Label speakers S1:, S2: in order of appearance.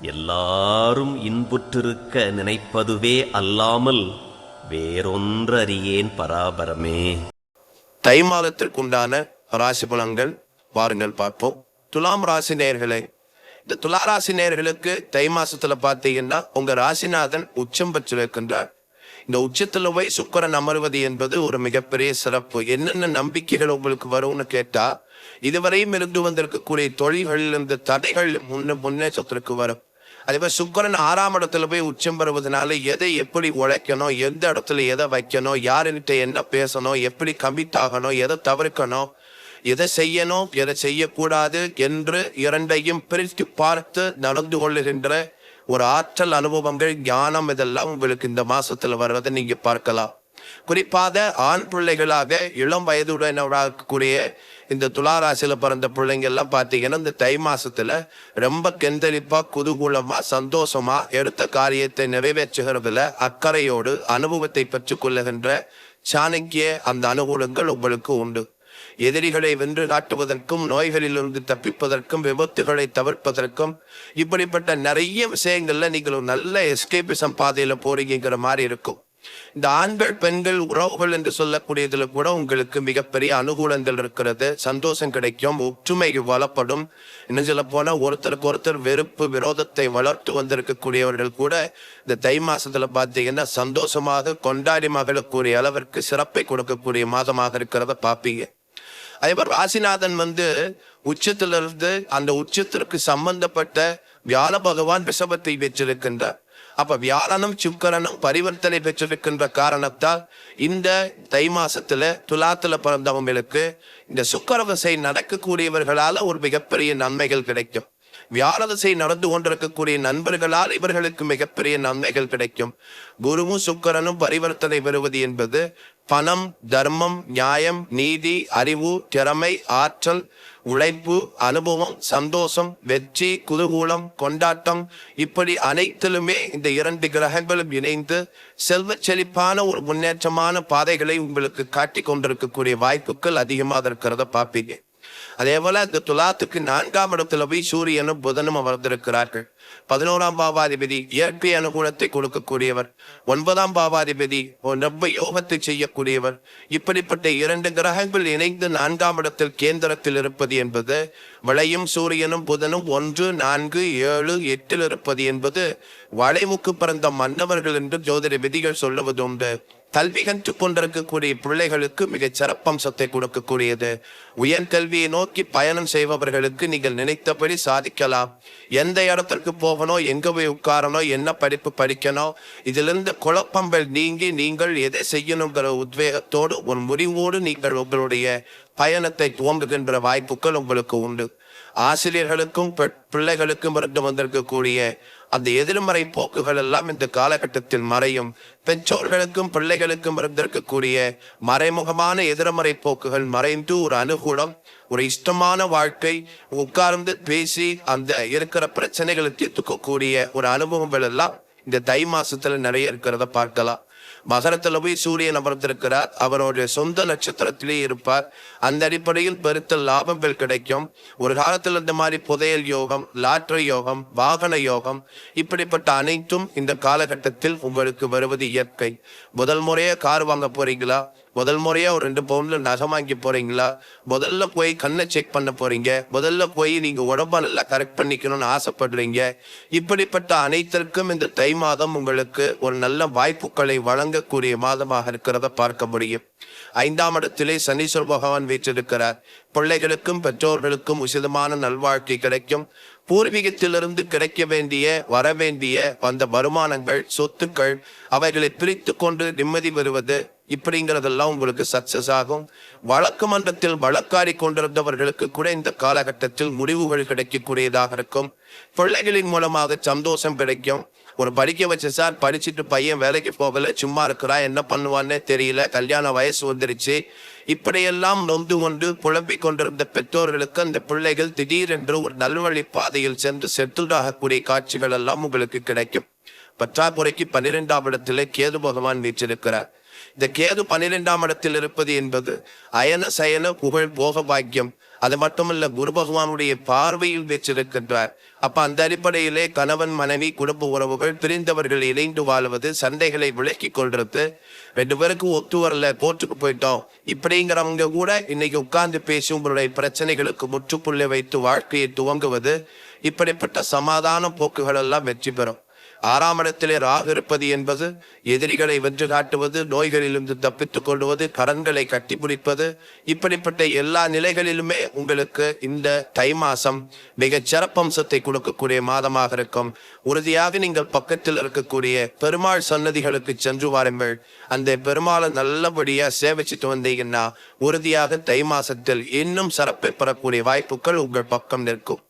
S1: எல்லாரும் இன்புற்றிருக்க நினைப்பதுவே அல்லாமல் வேறொன்றறியேன் பராபரமே.
S2: தை மாதத்திற்குண்டான ராசி பலன்கள் வாருங்கள் பார்ப்போம். துலாம் ராசி நேயர்களே இந்த துலா ராசி நேயர்களுக்கு தை மாசத்துல பார்த்தீங்கன்னா உங்க ராசிநாதன் உச்சம் பெற்றிருக்கின்றார். இந்த உச்சத்துல போய் சுக்கரன் அமர்வது என்பது ஒரு மிகப்பெரிய சிறப்பு. என்னென்ன நம்பிக்கைகள் உங்களுக்கு வரும்னு கேட்டா இதுவரையும் இருந்து வந்திருக்கக்கூடிய தொழில்களில் இந்த தடைகள் முன்ன முன்னேற்றத்திற்கு வரும். அதே மாதிரி சுக்கரன் ஆறாம் இடத்துல போய் உச்சம் பெறுவதனால எதை எப்படி உழைக்கணும் எந்த இடத்துல எதை வைக்கணும் யாருக்கிட்ட என்ன பேசணும் எப்படி கமிட் ஆகணும் எதை தவிர்க்கணும் எதை செய்யணும் எதை செய்யக்கூடாது என்று இரண்டையும் பிரித்து பார்த்து நடந்து கொள்ளுகின்ற ஒரு ஆற்றல் அனுபவங்கள் ஞானம் இதெல்லாம் உங்களுக்கு இந்த மாசத்துல வர்றதை நீங்க பார்க்கலாம். குறிப்பாக ஆண் பிள்ளைகளாக இளம் வயதுடனக்கூடிய இந்த துளாராசியில பிறந்த பிள்ளைங்க எல்லாம் பார்த்தீங்கன்னா இந்த தை மாசத்துல ரொம்ப கெந்தளிப்பா குதூகூலமா சந்தோஷமா எடுத்த காரியத்தை நிறைவேற்றுகிறதுல அக்கறையோடு அனுபவத்தை பெற்றுக் கொள்ளுகின்ற சாணக்கிய அந்த அனுகூலங்கள் உங்களுக்கு உண்டு. எதிரிகளை வென்று நாட்டுவதற்கும் நோய்களிலிருந்து தப்பிப்பதற்கும் விபத்துகளை தவிர்ப்பதற்கும் இப்படிப்பட்ட நிறைய விஷயங்கள்ல நீங்கள் ஒரு நல்ல எஸ்கேபிசம் பாதையில போறீங்கிற மாதிரி இருக்கும். இந்த ஆண்கள் பெண்கள் உறவுகள் என்று சொல்லக்கூடியதுல கூட உங்களுக்கு மிகப்பெரிய அனுகூலங்கள் இருக்கிறது. சந்தோஷம் கிடைக்கும் ஒற்றுமை வளப்படும். இன்னும் சொல்ல போனா ஒருத்தருக்கு ஒருத்தர் வெறுப்பு விரோதத்தை வளர்த்து வந்திருக்கக்கூடியவர்கள் கூட இந்த தை மாசத்துல பார்த்தீங்கன்னா சந்தோஷமாக கொண்டாடி மகளக்கூடிய அளவிற்கு சிறப்பை கொடுக்கக்கூடிய மாதமாக இருக்கிறத பார்ப்பீங்க அதே மாதிரி ராசிநாதன் வந்து உச்சத்திலிருந்து அந்த உச்சத்திற்கு சம்பந்தப்பட்ட வியாழ பகவான் ரிஷபத்தை பெற்றிருக்கின்றார். அப்ப வியாழனும் சுக்கரனும் பரிவர்த்தனை பெற்றிருக்கின்ற காரணத்தால் இந்த தை மாசத்துல துலாத்துல பிறந்தவங்களுக்கு இந்த சுக்கரவசை நடக்கக்கூடியவர்களால ஒரு மிகப்பெரிய நன்மைகள் கிடைக்கும். வியாழதசை நடந்து கொண்டிருக்கக்கூடிய நண்பர்களால் இவர்களுக்கு மிகப்பெரிய நன்மைகள் கிடைக்கும். குருவும் சுக்கரனும் பரிவர்த்தனை பெறுவது என்பது பணம் தர்மம் நியாயம் நீதி அறிவு திறமை ஆற்றல் உழைப்பு அனுபவம் சந்தோஷம் வெற்றி குதூகூலம் கொண்டாட்டம். இப்படி அனைத்திலுமே இந்த இரண்டு கிரகங்களும் இணைந்து செல்வ செழிப்பான ஒரு முன்னேற்றமான பாதைகளை உங்களுக்கு காட்டி கொண்டிருக்கக்கூடிய வாய்ப்புகள் அதிகமாக இருக்கிறத பார்ப்பீங்க. அதே போல இந்த துலாத்துக்கு நான்காம் இடத்துல போய் சூரியனும் புதனும் அமர்ந்திருக்கிறார்கள். பதினோராம் பாவாதிபதி இயற்கை அனுகூலத்தை கொடுக்கக்கூடியவர். ஒன்பதாம் பாவாதிபதி ரொம்ப யோகத்தை செய்யக்கூடியவர். இப்படிப்பட்ட இரண்டு கிரகங்கள் இணைந்து நான்காம் இடத்தில் கேந்திரத்தில் இருப்பது என்பது விளையும் சூரியனும் புதனும் ஒன்று நான்கு ஏழு எட்டில் இருப்பது என்பது வளைவுக்கு பிறந்த மன்னவர்கள் என்று ஜோதிட விதிகள் சொல்லுவது உண்டு. கல்வி கற்று கொண்டிருக்கக்கூடிய பிள்ளைகளுக்கு மிகச் சிறப்பம்சத்தை கொடுக்கக்கூடியது. உயர்கல்வியை நோக்கி பயணம் செய்பவர்களுக்கு நீங்கள் நினைத்தபடி சாதிக்கலாம். எந்த இடத்திற்கு போகணும் எங்க போய் உட்காரணும் என்ன படிப்பு படிக்கணும் இதிலிருந்து குழப்பங்கள் நீங்கி நீங்கள் எதை செய்யணுங்கிற உத்வேகத்தோடு ஒரு முடிவோடு நீங்கள் உங்களுடைய பயணத்தை துவங்குகின்ற வாய்ப்புகள் உங்களுக்கு உண்டு. ஆசிரியர்களுக்கும் பிள்ளைகளுக்கும் இருந்து வந்திருக்கக்கூடிய அந்த எதிர்மறை போக்குகள் எல்லாம் இந்த காலகட்டத்தில் மறையும். பெற்றோர்களுக்கும் பிள்ளைகளுக்கும் இருந்திருக்கக்கூடிய மறைமுகமான எதிர்மறை போக்குகள் மறைந்து ஒரு அனுகூலம் ஒரு இஷ்டமான வாழ்க்கை உட்கார்ந்து பேசி அந்த இருக்கிற பிரச்சனைகளை தீர்த்துக்கக்கூடிய ஒரு அனுபவங்கள் எல்லாம் இந்த தை மாசத்துல நிறைய இருக்கிறத பார்க்கலாம். மகரத்துல போய் சூரியன் அமர்ந்திருக்கிறார். அவருடைய சொந்த நட்சத்திரத்திலே இருப்பார். அந்த அடிப்படையில் பெருத்த லாபங்கள் கிடைக்கும். ஒரு காலத்துல இந்த மாதிரி புதையல் யோகம் லாட்டரி யோகம் வாகன யோகம் இப்படிப்பட்ட அனைத்தும் இந்த காலகட்டத்தில் உங்களுக்கு வருவது இயற்கை. முதல் முறையே கார் வாங்க போறீங்களா? முதல் முறையா ஒரு ரெண்டு பவுன்ல நகை வாங்கி போறீங்களா? முதல்ல போய் கண்ணை செக் பண்ண போறீங்க. முதல்ல போய் நீங்க உடம்ப நல்லா கரெக்ட் பண்ணிக்கணும்னு ஆசைப்படுறீங்க. இப்படிப்பட்ட அனைத்திற்கும் இந்த தை மாதம் உங்களுக்கு ஒரு நல்ல வாய்ப்புகளை வழங்கக்கூடிய மாதமாக இருக்கிறத பார்க்க முடியும். ஐந்தாம் இடத்திலே சனீஸ்வர பகவான் வீற்றிருக்கிறார். பிள்ளைகளுக்கும் பெற்றோர்களுக்கும் உசிதமான நல்வாழ்க்கை கிடைக்கும். பூர்வீகத்திலிருந்து கிடைக்க வேண்டிய வர வேண்டிய அந்த வருமானங்கள் சொத்துக்கள் அவைகளை பிரித்து கொண்டு நிம்மதி பெறுவது இப்படிங்கிறதெல்லாம் உங்களுக்கு சக்சஸ் ஆகும். வழக்கு மன்றத்தில் வழக்காடி கொண்டிருந்தவர்களுக்கு கூட இந்த காலகட்டத்தில் முடிவுகள் கிடைக்கக்கூடியதாக இருக்கும். பிள்ளைகளின் மூலமாக சந்தோஷம் கிடைக்கும். ஒரு படிக்க வச்ச சார் படிச்சுட்டு பையன் வேலைக்கு போகல சும்மா இருக்கிறா என்ன பண்ணுவான்னே தெரியல. கல்யாண வயசு வந்துருச்சு. இப்படியெல்லாம் நொந்து கொண்டு புலம்பிக் கொண்டிருந்த பெற்றோர்களுக்கு அந்த பிள்ளைகள் திடீரென்று ஒரு நல்வழி பாதையில் சென்று செத்துடாகக்கூடிய காட்சிகள் எல்லாம் உங்களுக்கு கிடைக்கும். பற்றாக்குறைக்கு பன்னிரெண்டாம் இடத்திலே கேது பகவான் வீற்றிருக்கிறார். இந்த கேது பன்னிரெண்டாம் இடத்தில் இருப்பது என்பது அயன சயன புகழ் போக பாக்கியம். அது மட்டுமல்ல குரு பகவானுடைய பார்வையில் வச்சிருக்கின்றார் அப்ப அந்த அடிப்படையிலே கணவன் மனைவி குடும்ப உறவுகள் பிரிந்தவர்கள் இணைந்து வாழ்வது சண்டைகளை விளக்கி கொள்றது. ரெண்டு பேருக்கு ஒத்து வரல கோர்ட்டுக்கு போயிட்டோம். இப்படிங்கிறவங்க கூட இன்னைக்கு உட்கார்ந்து பேசி உங்களுடைய பிரச்சனைகளுக்கு முற்றுப்புள்ளி வைத்து வாழ்க்கையை துவங்குவது இப்படிப்பட்ட சமாதான போக்குகள் எல்லாம் வெற்றி பெறும். ஆறாம் இடத்திலே ராகு இருப்பது என்பது எதிரிகளை வென்று காட்டுவது நோய்களிலிருந்து தப்பித்துக் கொள்வது கரன்களை கட்டிப்பிடிப்பது இப்படிப்பட்ட எல்லா நிலைகளிலுமே உங்களுக்கு இந்த தை மாசம் மிகச் சிறப்பம்சத்தை கொடுக்கக்கூடிய மாதமாக இருக்கும். உறுதியாக நீங்கள் பக்கத்தில் இருக்கக்கூடிய பெருமாள் சன்னதிகளுக்கு சென்று வாருங்கள். அந்த பெருமாளை நல்லபடியா சேவிச்சுட்டு வந்தீங்கன்னா உறுதியாக தை மாசத்தில் இன்னும் சிறப்பை பெறக்கூடிய வாய்ப்புகள் உங்கள் பக்கம் நிற்கும்.